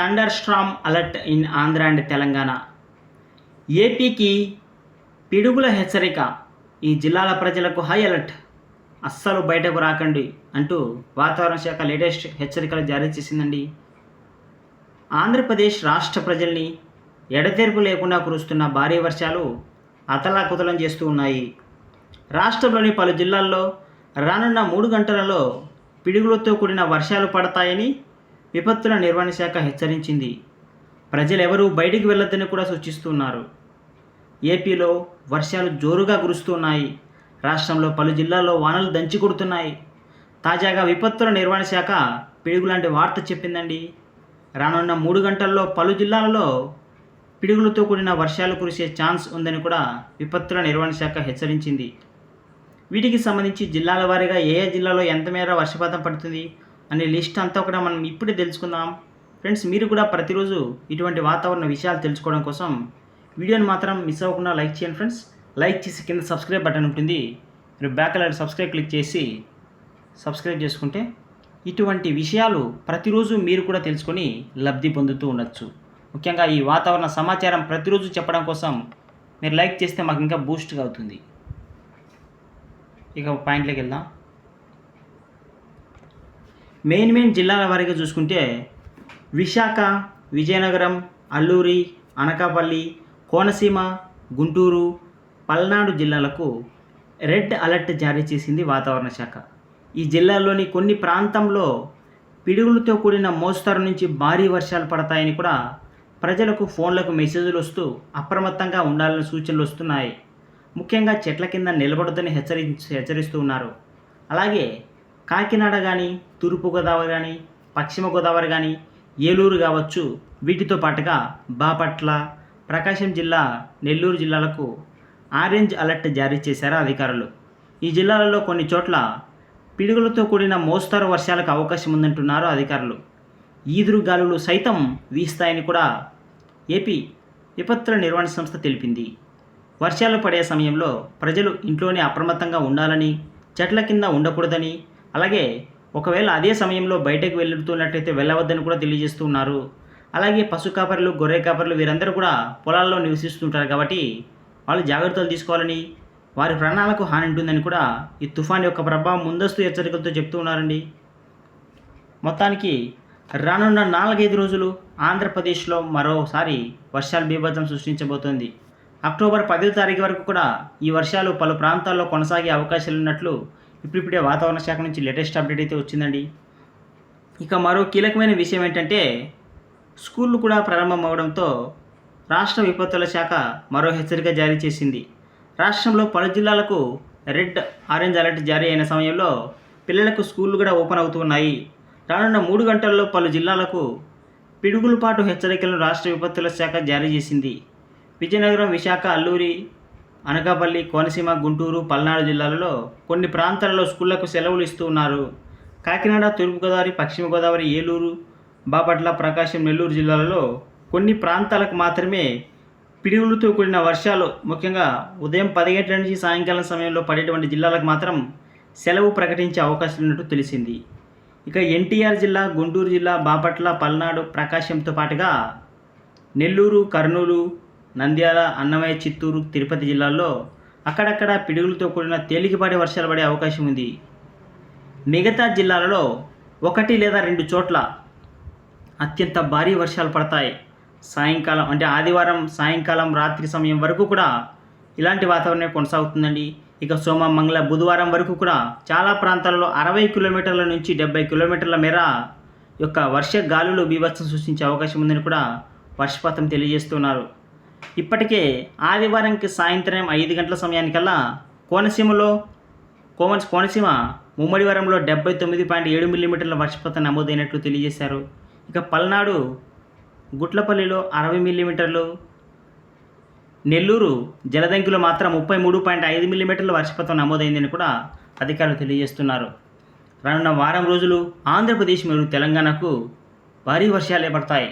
Thunderstorm alert in Andhra and Telangana. ఏపీకి పిడుగుల హెచ్చరిక. ఈ జిల్లాల ప్రజలకు హై అలర్ట్. అస్సలు బయటకు రాకండి అంటూ వాతావరణ శాఖ లేటెస్ట్ హెచ్చరికలు జారీ చేసిందండి. ఆంధ్రప్రదేశ్ రాష్ట్ర ప్రజల్ని ఎడతెరుపు లేకుండా కురుస్తున్న భారీ వర్షాలు అతలాకుతలం చేస్తూ ఉన్నాయి. రాష్ట్రంలోని పలు జిల్లాల్లో రానున్న మూడు గంటలలో పిడుగులతో కూడిన వర్షాలు పడతాయని విపత్తుల నిర్వహణ శాఖ హెచ్చరించింది. ప్రజలెవరూ బయటికి వెళ్ళొద్దని కూడా సూచిస్తున్నారు. ఏపీలో వర్షాలు జోరుగా కురుస్తున్నాయి. రాష్ట్రంలో పలు జిల్లాల్లో వానలు దంచి కొడుతున్నాయి. తాజాగా విపత్తుల నిర్వహణ శాఖ పిడుగు లాంటి వార్త చెప్పిందండి. రానున్న మూడు గంటల్లో పలు జిల్లాలలో పిడుగులతో కూడిన వర్షాలు కురిసే ఛాన్స్ ఉందని కూడా విపత్తుల నిర్వహణ శాఖ హెచ్చరించింది. వీటికి సంబంధించి జిల్లాల వారీగా ఏ ఏ జిల్లాలో ఎంత మేర వర్షపాతం పడుతుంది అనే లిస్ట్ అంతా కూడా మనం ఇప్పుడే తెలుసుకుందాం. ఫ్రెండ్స్ మీరు కూడా ప్రతిరోజు ఇటువంటి వాతావరణ విషయాలు తెలుసుకోవడం కోసం వీడియోని మాత్రం మిస్ అవ్వకుండా లైక్ చేయండి ఫ్రెండ్స్. లైక్ చేసి కింద సబ్స్క్రైబ్ బటన్ ఉంటుంది. మీరు బ్యాక్ అలాంటి సబ్స్క్రైబ్ క్లిక్ చేసి సబ్స్క్రైబ్ చేసుకుంటే ఇటువంటి విషయాలు ప్రతిరోజు మీరు కూడా తెలుసుకొని లబ్ధి పొందుతూ ఉండొచ్చు. ముఖ్యంగా ఈ వాతావరణ సమాచారం ప్రతిరోజు చెప్పడం కోసం మీరు లైక్ చేస్తే మాకు ఇంకా బూస్ట్గా అవుతుంది. ఇక పాయింట్లోకి వెళ్దాం. మెయిన్ మెయిన్ జిల్లాల వారీగా చూసుకుంటే విశాఖ విజయనగరం అల్లూరి అనకాపల్లి కోనసీమ గుంటూరు పల్నాడు జిల్లాలకు రెడ్ అలర్ట్ జారీ చేసింది వాతావరణ శాఖ. ఈ జిల్లాల్లోని కొన్ని ప్రాంతంలో పిడుగులతో కూడిన మోస్తరు నుంచి భారీ వర్షాలు పడతాయని కూడా ప్రజలకు ఫోన్లకు మెసేజ్లు వస్తూ అప్రమత్తంగా ఉండాలని సూచనలు వస్తున్నాయి. ముఖ్యంగా చెట్ల కింద నిలబడొద్దని హెచ్చరి హెచ్చరిస్తూ ఉన్నారు. అలాగే కాకినాడ కానీ తూర్పుగోదావరి కానీ పశ్చిమ గోదావరి కానీ ఏలూరు కావచ్చు వీటితో పాటుగా బాపట్ల ప్రకాశం జిల్లా నెల్లూరు జిల్లాలకు ఆరెంజ్ అలర్ట్ జారీ చేశారు అధికారులు. ఈ జిల్లాలలో కొన్ని చోట్ల పిడుగులతో కూడిన మోస్తరు వర్షాలకు అవకాశం ఉందంటున్నారు అధికారులు. ఈదురు గాలులు సైతం వీస్తాయని కూడా ఏపీ విపత్తుల నిర్వహణ సంస్థ తెలిపింది. వర్షాలు పడే సమయంలో ప్రజలు ఇంట్లోనే అప్రమత్తంగా ఉండాలని చెట్ల కింద ఉండకూడదని అలాగే ఒకవేళ అదే సమయంలో బయటకు వెళ్తున్నట్టయితే వెళ్ళవద్దని కూడా తెలియజేస్తున్నారు అలాగే పశు కాపరులు గొర్రె కాపరులు వీరందరూ కూడా పొలాల్లో నివసిస్తుంటారు కాబట్టి వాళ్ళు జాగ్రత్తలు తీసుకోవాలని వారి ప్రాణాలకు హాని ఉంటుందని కూడా ఈ తుఫాన్ యొక్క ప్రభావం ముందస్తు హెచ్చరికలతో చెప్తూ ఉన్నారండి. మొత్తానికి రానున్న నాలుగైదు రోజులు ఆంధ్రప్రదేశ్లో మరోసారి వర్షాలు బీభత్సం సృష్టించబోతోంది. అక్టోబర్ పదో తారీఖు వరకు కూడా ఈ వర్షాలు పలు ప్రాంతాల్లో కొనసాగే అవకాశాలు ఉన్నట్లు ఇప్పుడిప్పుడే వాతావరణ శాఖ నుంచి లేటెస్ట్ అప్డేట్ అయితే వచ్చిందండి. ఇక మరో కీలకమైన విషయం ఏంటంటే స్కూళ్ళు కూడా ప్రారంభం అవడంతో రాష్ట్ర విపత్తుల శాఖ మరో హెచ్చరిక జారీ చేసింది. రాష్ట్రంలో పలు జిల్లాలకు రెడ్ ఆరెంజ్ అలర్ట్ జారీ అయిన సమయంలో పిల్లలకు స్కూళ్ళు కూడా ఓపెన్ అవుతున్నాయి. రానున్న మూడు గంటల్లో పలు జిల్లాలకు పిడుగులపాటు హెచ్చరికలను రాష్ట్ర విపత్తుల శాఖ జారీ చేసింది. విజయనగరం విశాఖ అల్లూరి అనకాపల్లి కోనసీమ గుంటూరు పల్నాడు జిల్లాలలో కొన్ని ప్రాంతాలలో స్కూళ్ళకు సెలవులు ఇస్తూ ఉన్నారు. కాకినాడ తూర్పుగోదావరి పశ్చిమ గోదావరి ఏలూరు బాపట్ల ప్రకాశం నెల్లూరు జిల్లాలలో కొన్ని ప్రాంతాలకు మాత్రమే పిడుగులతో కూడిన వర్షాలు ముఖ్యంగా ఉదయం పది గంటల నుంచి సాయంకాలం సమయంలో పడేటువంటి జిల్లాలకు మాత్రం సెలవు ప్రకటించే అవకాశం ఉన్నట్టు తెలిసింది. ఇక ఎన్టీఆర్ జిల్లా గుంటూరు జిల్లా బాపట్ల పల్నాడు ప్రకాశంతో పాటుగా నెల్లూరు కర్నూలు నంద్యాల అన్నమయ్య చిత్తూరు తిరుపతి జిల్లాల్లో అక్కడక్కడ పిడుగులతో కూడిన తేలికపాటి వర్షాలు పడే అవకాశం ఉంది. మిగతా జిల్లాలలో ఒకటి లేదా రెండు చోట్ల అత్యంత భారీ వర్షాలు పడతాయి. సాయంకాలం అంటే ఆదివారం సాయంకాలం రాత్రి సమయం వరకు కూడా ఇలాంటి వాతావరణం కొనసాగుతుందండి. ఇక సోమ మంగళ బుధవారం వరకు కూడా చాలా ప్రాంతాలలో అరవై కిలోమీటర్ల నుంచి డెబ్బై కిలోమీటర్ల మేర యొక్క వర్ష గాలులు బీభత్సం సృష్టించే అవకాశం ఉందని కూడా వర్షపాతం తెలియజేస్తున్నారు. ఇప్పటికే ఆదివారంకి సాయంత్రం ఐదు గంటల సమయానికల్లా కోనసీమలో కోమన్స్ కోనసీమ ముమ్మడివరంలో డెబ్బై తొమ్మిది పాయింట్ ఏడు మిల్లీమీటర్ల వర్షపాతం నమోదైనట్లు తెలియజేశారు. ఇక పల్నాడు గుట్లపల్లిలో అరవై మిల్లీమీటర్లు నెల్లూరు జలదంకిలో మాత్రం ముప్పై మూడు పాయింట్ ఐదు మిల్లీమీటర్ల వర్షపాతం నమోదైందని కూడా అధికారులు తెలియజేస్తున్నారు. రానున్న వారం రోజులు ఆంధ్రప్రదేశ్ మరియు తెలంగాణకు భారీ వర్షాలే పడతాయి